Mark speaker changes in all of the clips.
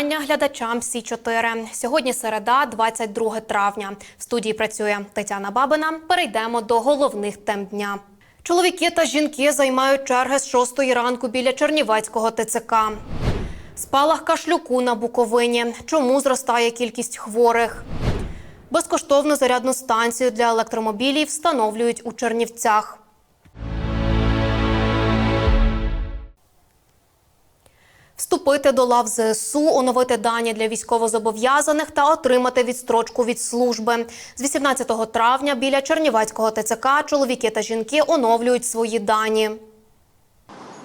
Speaker 1: вітання глядачам Сі 4 Сьогодні середа, 22 травня. В студії працює Тетяна Бабина. Перейдемо до головних тем дня. Чоловіки та жінки займають черги з 6 ранку біля Чернівецького ТЦК. Спалах кашлюку на Буковині. Чому зростає кількість хворих? Безкоштовну зарядну станцію для електромобілів встановлюють у Чернівцях. Вступити до лав ЗСУ, оновити дані для військовозобов'язаних та отримати відстрочку від служби. З 18 травня біля Чернівецького ТЦК чоловіки та жінки оновлюють свої дані.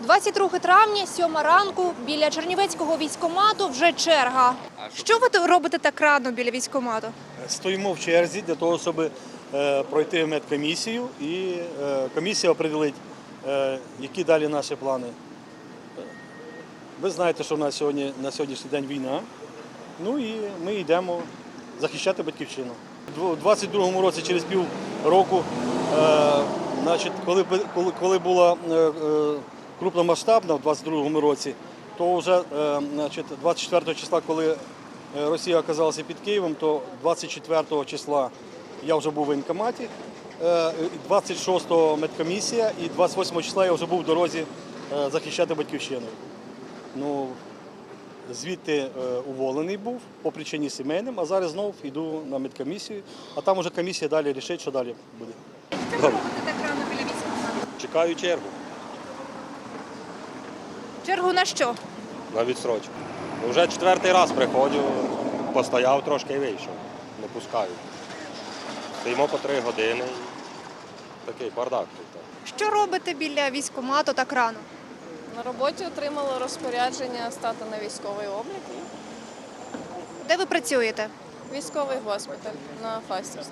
Speaker 2: 22 травня, 7 ранку, біля Чернівецького військомату вже черга. Що ви робите так рано біля військомату?
Speaker 3: Стоїмо в черзі для того, щоб е, пройти медкомісію і е, комісія определить, е, які далі наші плани. Е, Ви знаєте, що в нас сьогодні на сьогоднішній день війна. Ну і ми йдемо захищати батьківщину. У 22-му році, через пів року, е, значить, коли, коли, коли була е, е, крупномасштабна в 22-му році, то вже е, значить, 24 числа, коли е, Росія оказалася під Києвом, то 24 числа я вже був в воєнкоматі, е, 26-го медкомісія, і 28 числа я вже був в дорозі е, захищати батьківщину. Ну, звідти е, уволений був по причині сімейним, а зараз знов йду на медкомісію, а там уже комісія далі рішить, що далі буде.
Speaker 2: Що ви так рано біля військомату?
Speaker 4: Чекаю чергу
Speaker 2: Чергу на що?
Speaker 4: на відстрочку. Вже четвертий раз приходжу, постояв трошки і вийшов. Не пускають. Стоїмо по три години. Такий бардак тут.
Speaker 2: Що робите біля військомату так рано?
Speaker 5: На роботі отримала розпорядження стати на військовий облік.
Speaker 2: Де ви працюєте?
Speaker 5: Військовий госпіталь на Фастівській.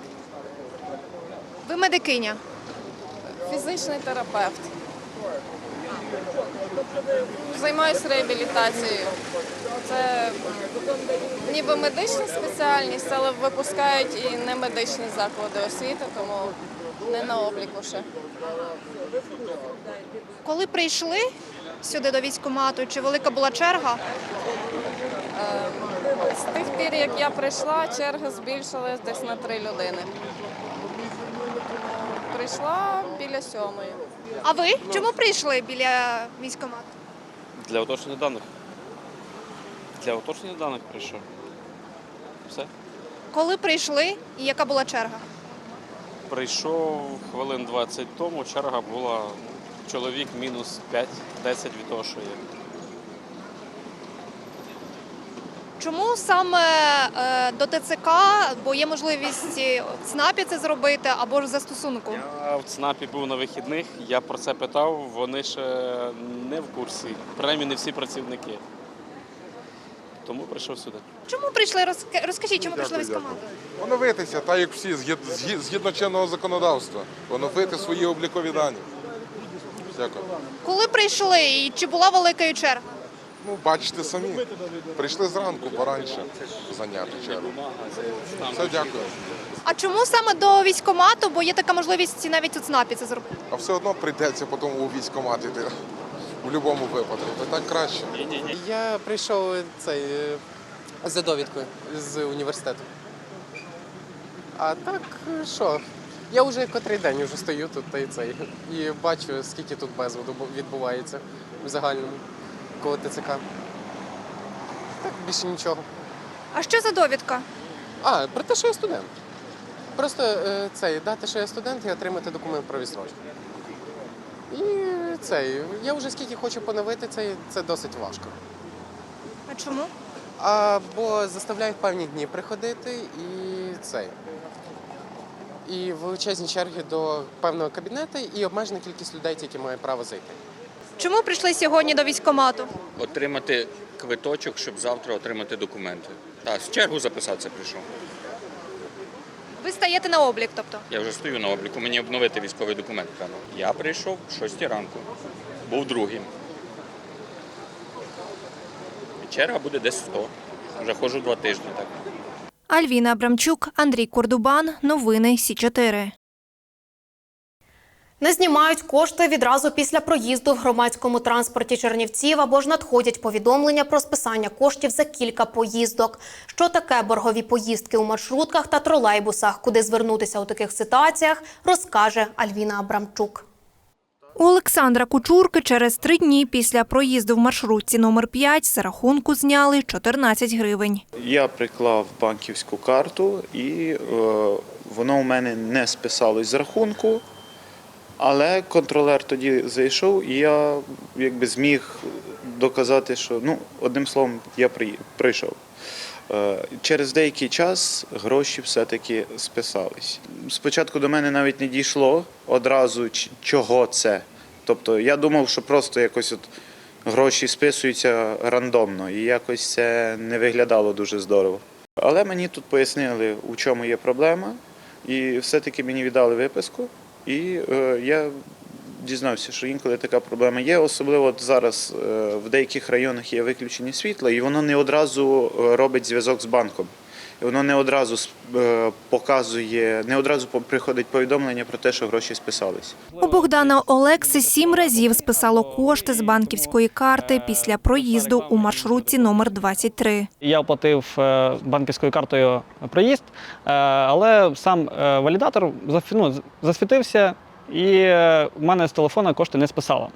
Speaker 2: Ви медикиня.
Speaker 5: Фізичний терапевт. Займаюся реабілітацією. Це ніби медична спеціальність, але випускають і не медичні заклади освіти, тому не на обліку ще.
Speaker 2: Коли прийшли сюди до військомату, чи велика була черга?
Speaker 5: З тих пір, як я прийшла, черга збільшилась десь на три людини. Прийшла біля сьомої.
Speaker 2: А ви чому прийшли біля військомату?
Speaker 6: Для уточнення даних. Для уточнення даних прийшов. Все.
Speaker 2: Коли прийшли і яка була черга?
Speaker 6: Прийшов хвилин 20 тому, черга була чоловік мінус 5-10 від того, що є.
Speaker 2: Чому саме е, до ТЦК, бо є можливість е, в ЦНАПі це зробити або ж застосунку?
Speaker 6: Я в ЦНАПі був на вихідних, я про це питав, вони ще не в курсі. Принаймні не всі працівники. Тому прийшов сюди.
Speaker 2: Чому прийшли? Розка- Розкажіть, чому прийшли в військомат?
Speaker 7: Оновитися, так як всі, згід- згід- згідно чинного законодавства. Оновити свої облікові дані. Дякую.
Speaker 2: Коли прийшли і чи була велика черга?
Speaker 7: Ну, бачите самі. Прийшли зранку пораньше зайняти чергу. Все, дякую.
Speaker 2: А чому саме до військомату? Бо є така можливість навіть у ЦНАПі це зробити.
Speaker 7: А все одно прийдеться потім у військкомат іти. В будь-якому випадку. То так краще.
Speaker 8: Я прийшов цей е, за довідкою з університету. А так, е, що? Я вже котрий день вже стою тут та й цей. І бачу, скільки тут безводу бу- відбувається в загальному коло ТЦК. Так, більше нічого.
Speaker 2: А що за довідка?
Speaker 8: А, про те, що я студент. Просто е, цей, дати, що я студент, і отримати документ про відстрочку. І цей, я вже скільки хочу поновити цей, це досить важко.
Speaker 2: А чому?
Speaker 8: А, бо заставляють певні дні приходити і цей. І величезні черги до певного кабінету і обмежена кількість людей, які мають право зайти.
Speaker 2: Чому прийшли сьогодні до військомату?
Speaker 9: отримати квиточок, щоб завтра отримати документи. Так, з чергу записатися прийшов.
Speaker 2: Ви стаєте на облік, тобто.
Speaker 9: Я вже стою на обліку, мені обновити військовий документ треба. Я прийшов в 6 ранку, був другим. І черга буде десь 100. Вже ходжу два тижні так.
Speaker 10: Альвіна Абрамчук, Андрій Кордубан. Новини Сі 4
Speaker 1: Не знімають кошти відразу після проїзду в громадському транспорті Чернівців або ж надходять повідомлення про списання коштів за кілька поїздок. Що таке боргові поїздки у маршрутках та тролейбусах, куди звернутися у таких ситуаціях, розкаже Альвіна Абрамчук.
Speaker 10: У Олександра Кучурки через три дні після проїзду в маршрутці номер 5 з рахунку зняли 14 гривень.
Speaker 9: Я приклав банківську карту і е, воно у мене не списалось з рахунку, але контролер тоді зайшов, і я якби зміг доказати, що ну, одним словом, я прийшов. Е, Через деякий час гроші все-таки списались. Спочатку до мене навіть не дійшло одразу, чого це. Тобто я думав, що просто якось от гроші списуються рандомно, і якось це не виглядало дуже здорово. Але мені тут пояснили, у чому є проблема, і все-таки мені віддали виписку, і е, я дізнався, що інколи така проблема є. Особливо от зараз е, в деяких районах є виключення світла, і воно не одразу е, робить зв'язок з банком. І воно не одразу е, показує, не одразу приходить повідомлення про те, що гроші списались.
Speaker 10: У Богдана Олекси сім разів списало кошти з банківської карти після проїзду у маршрутці номер 23.
Speaker 11: Я оплатив банківською картою проїзд, але сам валідатор ну, засвітився, і е, в мене з телефона кошти не списало.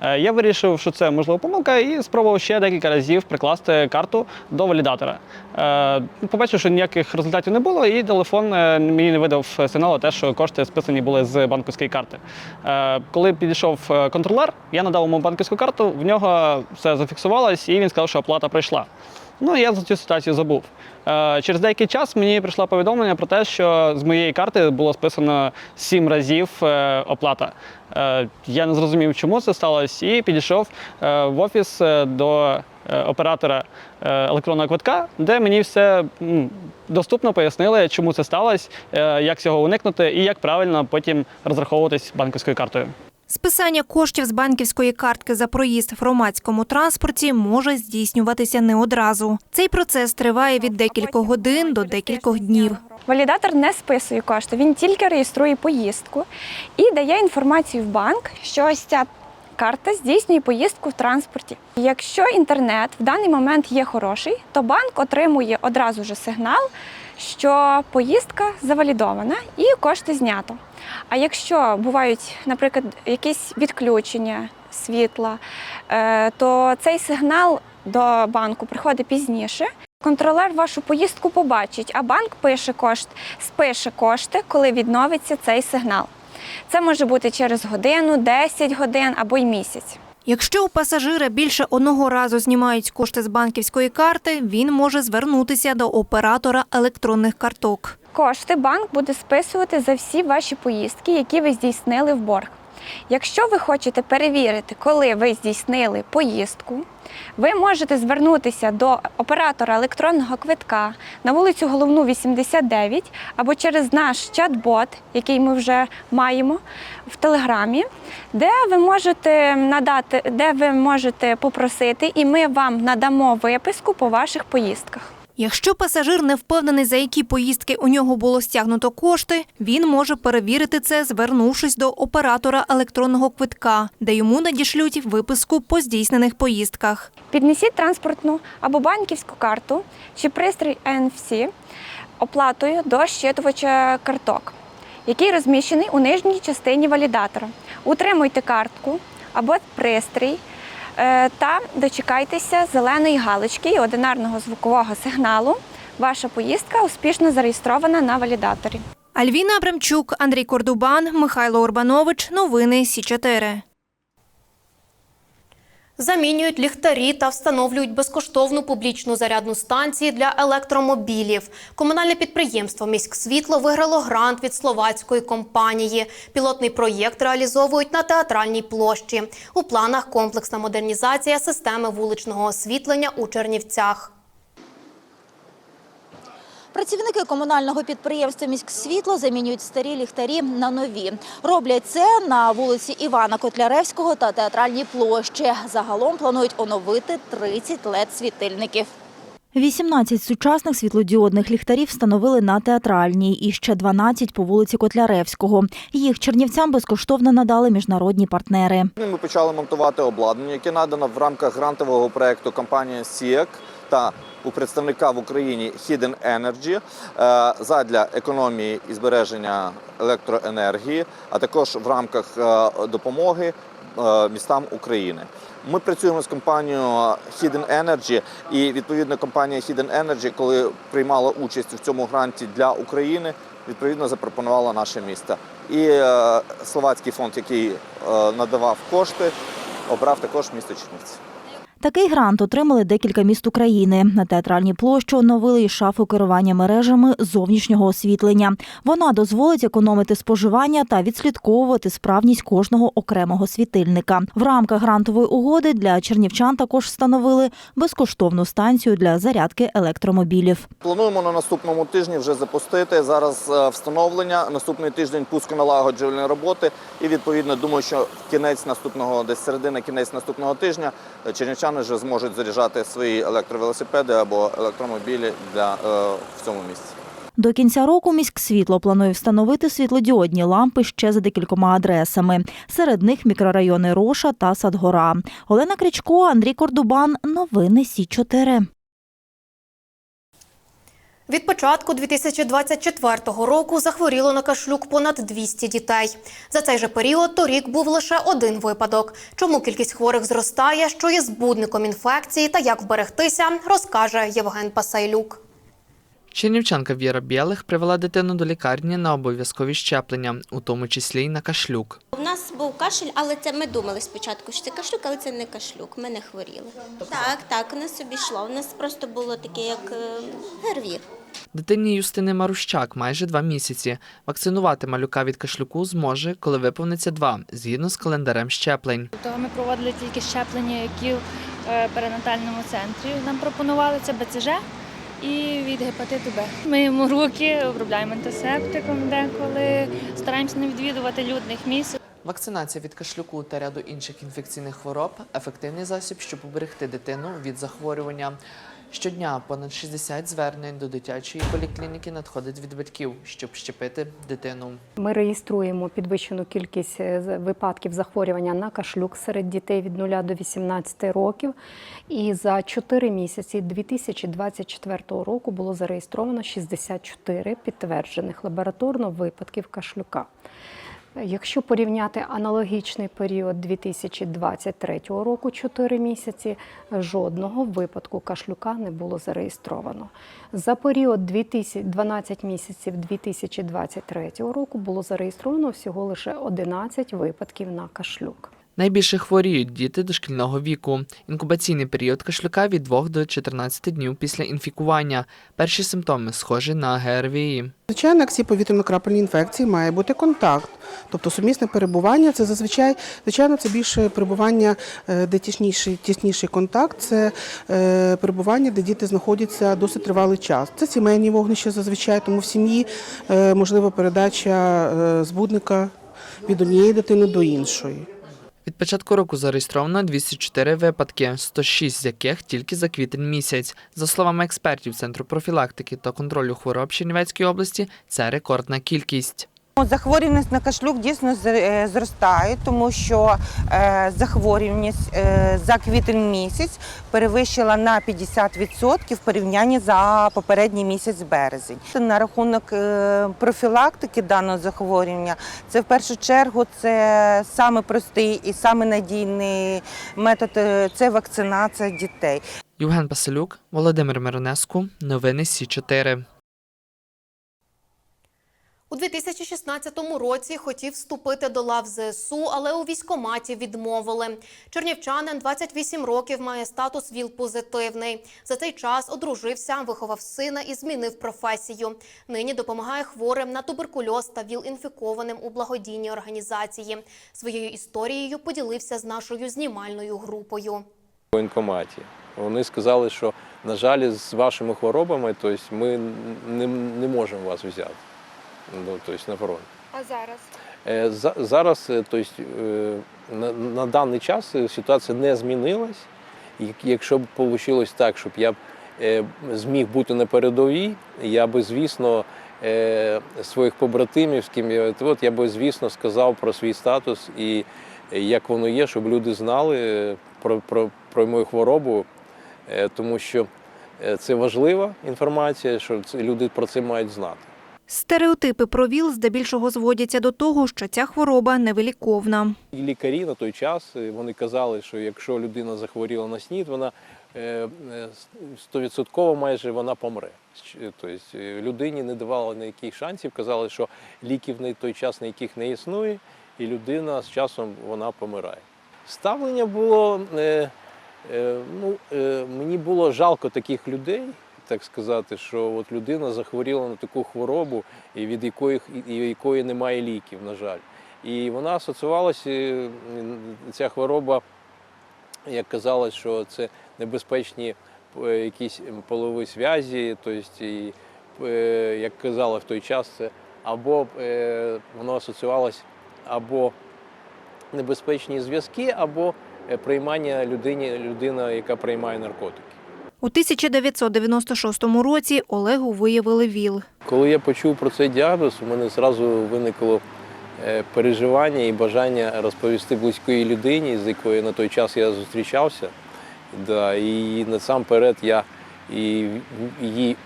Speaker 11: Е, Я вирішив, що це можливо помилка, і спробував ще декілька разів прикласти карту до валідатора. Е, Побачив, що ніяких результатів не було, і телефон мені не видав сигналу, те, що кошти списані були з банківської карти. Коли підійшов контролер, я надав йому банківську карту, в нього все зафіксувалось, і він сказав, що оплата пройшла. Ну, я за цю ситуацію забув. Е, Через деякий час мені прийшло повідомлення про те, що з моєї карти було списано сім разів е, оплата. Е, Я не зрозумів, чому це сталося, і підійшов в офіс до оператора електронного квитка, де мені все доступно пояснили, чому це сталося, як цього уникнути і як правильно потім розраховуватись банківською картою.
Speaker 10: Списання коштів з банківської картки за проїзд в громадському транспорті може здійснюватися не одразу. Цей процес триває від декількох годин до декількох днів.
Speaker 12: Валідатор не списує кошти, він тільки реєструє поїздку і дає інформацію в банк, що ось ця карта здійснює поїздку в транспорті. Якщо інтернет в даний момент є хороший, то банк отримує одразу ж сигнал, що поїздка завалідована і кошти знято. А якщо бувають, наприклад, якісь відключення світла, е, то цей сигнал до банку приходить пізніше. Контролер вашу поїздку побачить, а банк пише кошт, спише кошти, коли відновиться цей сигнал. Це може бути через годину, 10 годин або й місяць.
Speaker 10: Якщо у пасажира більше одного разу знімають кошти з банківської карти, він може звернутися до оператора електронних карток.
Speaker 12: Кошти банк буде списувати за всі ваші поїздки, які ви здійснили в борг. Якщо ви хочете перевірити, коли ви здійснили поїздку, ви можете звернутися до оператора електронного квитка на вулицю Головну 89 або через наш чат-бот, який ми вже маємо в Телеграмі, де ви можете надати, де ви можете попросити, і ми вам надамо виписку по ваших поїздках.
Speaker 10: Якщо пасажир не впевнений, за які поїздки у нього було стягнуто кошти, він може перевірити це, звернувшись до оператора електронного квитка, де йому надішлють виписку по здійснених поїздках.
Speaker 12: Піднесіть транспортну або банківську карту чи пристрій NFC оплатою до щитувача карток, який розміщений у нижній частині валідатора. Утримуйте картку або пристрій та дочекайтеся зеленої галочки і одинарного звукового сигналу. Ваша поїздка успішно зареєстрована на валідаторі.
Speaker 10: Альвіна Абрамчук, Андрій Кордубан, Михайло Урбанович. Новини Сі 4
Speaker 1: Замінюють ліхтарі та встановлюють безкоштовну публічну зарядну станцію для електромобілів. Комунальне підприємство «Міськсвітло» виграло грант від словацької компанії. Пілотний проєкт реалізовують на театральній площі. У планах комплексна модернізація системи вуличного освітлення у Чернівцях.
Speaker 13: Працівники комунального підприємства «Міськсвітло» замінюють старі ліхтарі на нові. Роблять це на вулиці Івана Котляревського та театральній площі. Загалом планують оновити 30 лед світильників. 18 сучасних світлодіодних ліхтарів встановили на театральній і ще 12 по вулиці Котляревського. Їх чернівцям безкоштовно надали міжнародні партнери.
Speaker 14: Ми почали монтувати обладнання, яке надано в рамках грантового проекту компанії SIEC та у представника в Україні Hidden Energy е, задля економії і збереження електроенергії, а також в рамках е, допомоги е, містам України. Ми працюємо з компанією Hidden Energy, і відповідно компанія Hidden Energy, коли приймала участь в цьому гранті для України, відповідно запропонувала наше місто. І словацький фонд, який надавав кошти, обрав також місто Чернівці.
Speaker 13: Такий грант отримали декілька міст України. На театральній площі оновили і шафу керування мережами зовнішнього освітлення. Вона дозволить економити споживання та відслідковувати справність кожного окремого світильника. В рамках грантової угоди для чернівчан також встановили безкоштовну станцію для зарядки електромобілів.
Speaker 14: Плануємо на наступному тижні вже запустити зараз е, встановлення. Наступний тиждень пусконалагоджувальної роботи. І відповідно думаю, що кінець наступного, десь середина, кінець наступного тижня, е, чернівчани вже зможуть заряджати свої електровелосипеди або електромобілі для е, в цьому місці.
Speaker 13: До кінця року міськсвітло планує встановити світлодіодні лампи ще за декількома адресами. Серед них мікрорайони Роша та Садгора. Олена Крічко, Андрій Кордубан. Новини Сі 4
Speaker 1: Від початку 2024 року захворіло на кашлюк понад 200 дітей. За цей же період торік був лише один випадок. Чому кількість хворих зростає, що є збудником інфекції та як вберегтися, розкаже Євген Пасайлюк.
Speaker 15: Чернівчанка Віра Білих привела дитину до лікарні на обов'язкові щеплення, у тому числі й на кашлюк.
Speaker 16: У нас був кашель, але це ми думали спочатку, що це кашлюк, але це не кашлюк. Ми не хворіли. Так, так, у нас собі йшло. У нас просто було таке, як е, гервір.
Speaker 15: Дитині Юстини Марущак майже два місяці. Вакцинувати малюка від кашлюку зможе, коли виповниться два, згідно з календарем щеплень.
Speaker 17: Того ми проводили тільки щеплення, які в е, перинатальному центрі нам пропонували це БЦЖ і від гепатиту Б. Миємо руки, обробляємо антисептиком деколи, стараємося не відвідувати людних місць.
Speaker 15: Вакцинація від кашлюку та ряду інших інфекційних хвороб ефективний засіб, щоб уберегти дитину від захворювання. Щодня понад 60 звернень до дитячої поліклініки надходить від батьків, щоб щепити дитину.
Speaker 18: Ми реєструємо підвищену кількість е, випадків захворювання на кашлюк серед дітей від 0 до 18 років. І за 4 місяці 2024 року було зареєстровано 64 підтверджених лабораторно випадків кашлюка. Якщо порівняти аналогічний період 2023 року, 4 місяці, жодного випадку кашлюка не було зареєстровано. За період 2000 12 місяців 2023 року було зареєстровано всього лише 11 випадків на кашлюк.
Speaker 15: Найбільше хворіють діти дошкільного віку. Інкубаційний період кашлюка від 2 до 14 днів після інфікування. Перші симптоми схожі на ГРВІ.
Speaker 19: Звичайно, як всі повітряно-крапельні інфекції має бути контакт. Тобто сумісне перебування це зазвичай, звичайно, це більше перебування, е, де тісніший, тісніший контакт, це е, перебування, де діти знаходяться досить тривалий час. Це сімейні вогнища зазвичай, тому в сім'ї е, можлива передача збудника від однієї дитини до іншої.
Speaker 15: Від початку року зареєстровано 204 випадки, 106 з яких тільки за квітень місяць. За словами експертів Центру профілактики та контролю хвороб Чернівецької області, це рекордна кількість.
Speaker 20: Захворюваність на кашлюк дійсно е, зростає, тому що е, захворюваність е, за квітень місяць перевищила на 50% в порівнянні за попередній місяць березень. На рахунок профілактики даного захворювання, це в першу чергу це саме простий і саме надійний метод це вакцинація дітей.
Speaker 15: Євген Паселюк, Володимир Миронеску, новини Сі 4
Speaker 1: У 2016 році хотів вступити до лав ЗСУ, але у військкоматі відмовили. Чернівчанин 28 років має статус ВІЛ-позитивний. За цей час одружився, виховав сина і змінив професію. Нині допомагає хворим на туберкульоз та ВІЛ-інфікованим у благодійній організації. Своєю історією поділився з нашою знімальною групою.
Speaker 21: в воєнкоматі. Вони сказали, що, на жаль, з вашими хворобами тобто, ми не, не можемо вас взяти ну, тобто, на фронт.
Speaker 12: А зараз?
Speaker 21: Е, за- Зараз тобто, на, на даний час ситуація не змінилась. Якщо б вийшло так, щоб я зміг бути на передовій, я би, звісно, своїх побратимів, з ким я от я би, звісно, сказав про свій статус і як воно є, щоб люди знали про, про, про мою хворобу, тому що це важлива інформація, що люди про це мають знати.
Speaker 10: Стереотипи про ВІЛ здебільшого зводяться до того, що ця хвороба невиліковна.
Speaker 21: Лікарі на той час е, вони казали, що якщо людина захворіла на СНІД, вона е, е, стовідсотково майже вона помре. Тобто людині не давали ніяких шансів, казали, що ліків на той час ніяких не існує, і людина з часом вона помирає. Ставлення було ну, мені було жалко таких людей. Так сказати, що от людина захворіла на таку хворобу, від якої, якої немає ліків, на жаль. І вона асоціювалася, ця хвороба, як казалось, що це небезпечні е, якісь полові зв'язі, тобто, е, як казали в той час, це або е, воно асоціювалось або небезпечні зв'язки, або приймання людині, людина, яка приймає наркотики.
Speaker 10: У 1996 році Олегу виявили ВІЛ.
Speaker 21: Коли я почув про цей діагноз, у мене зразу виникло е, переживання і бажання розповісти близької людині, з якою на той час я зустрічався. Да, і насамперед я і їй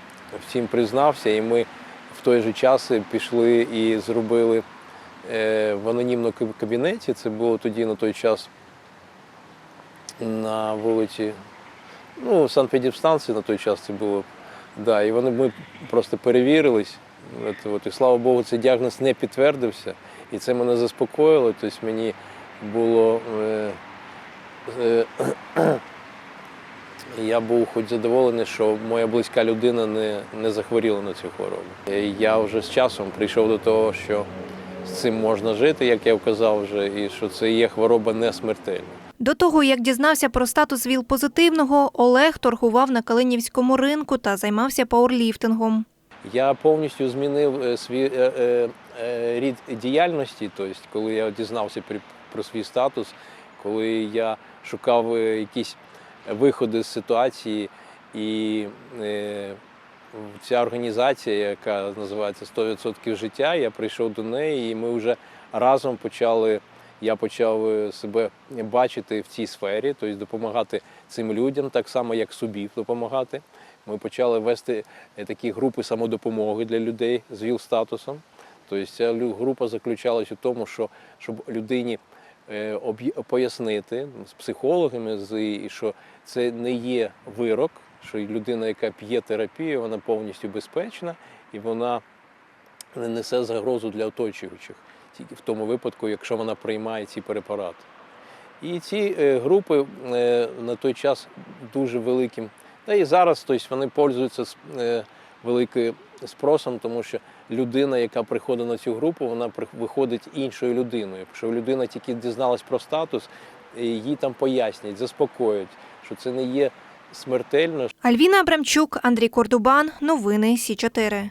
Speaker 21: всім признався, і ми в той же час пішли і зробили е, в анонімному кабінеті. Це було тоді на той час на вулиці, ну, санепідемстанції на той час це було. Да, і вони ми просто перевірились. От, от, і слава Богу, цей діагноз не підтвердився. І це мене заспокоїло. Тобто мені було. Е, е, я був хоч задоволений, що моя близька людина не, не захворіла на цю хворобу. Я вже з часом прийшов до того, що з цим можна жити, як я вказав вже, і що це є хвороба не смертельна.
Speaker 10: До того, як дізнався про статус ВІЛ-позитивного, Олег торгував на Калинівському ринку та займався пауерліфтингом.
Speaker 21: Я повністю змінив е, свій е, е, рід діяльності. Тобто, коли я дізнався про свій статус, коли я шукав якісь виходи з ситуації, і ця організація, яка називається «100% життя, я прийшов до неї, і ми вже разом почали. Я почав е, себе бачити в цій сфері, тобто допомагати цим людям, так само як собі допомагати. Ми почали вести е, такі групи самодопомоги для людей з ВІЛ-статусом. Тобто ця група заключалась у тому, що щоб людині е, пояснити з психологами, що це не є вирок, що людина, яка п'є терапію, вона повністю безпечна і вона не несе загрозу для оточуючих, тільки в тому випадку, якщо вона приймає ці препарати. І ці е, групи е, на той час дуже великим, та і зараз тобто, вони пользуються е, великим спросом, тому що людина, яка приходить на цю групу, вона виходить іншою людиною. Якщо людина тільки дізналась про статус, їй там пояснять, заспокоять, що це не є смертельно,
Speaker 10: Альвіна Абрамчук, Андрій Кордубан. Новини Сі 4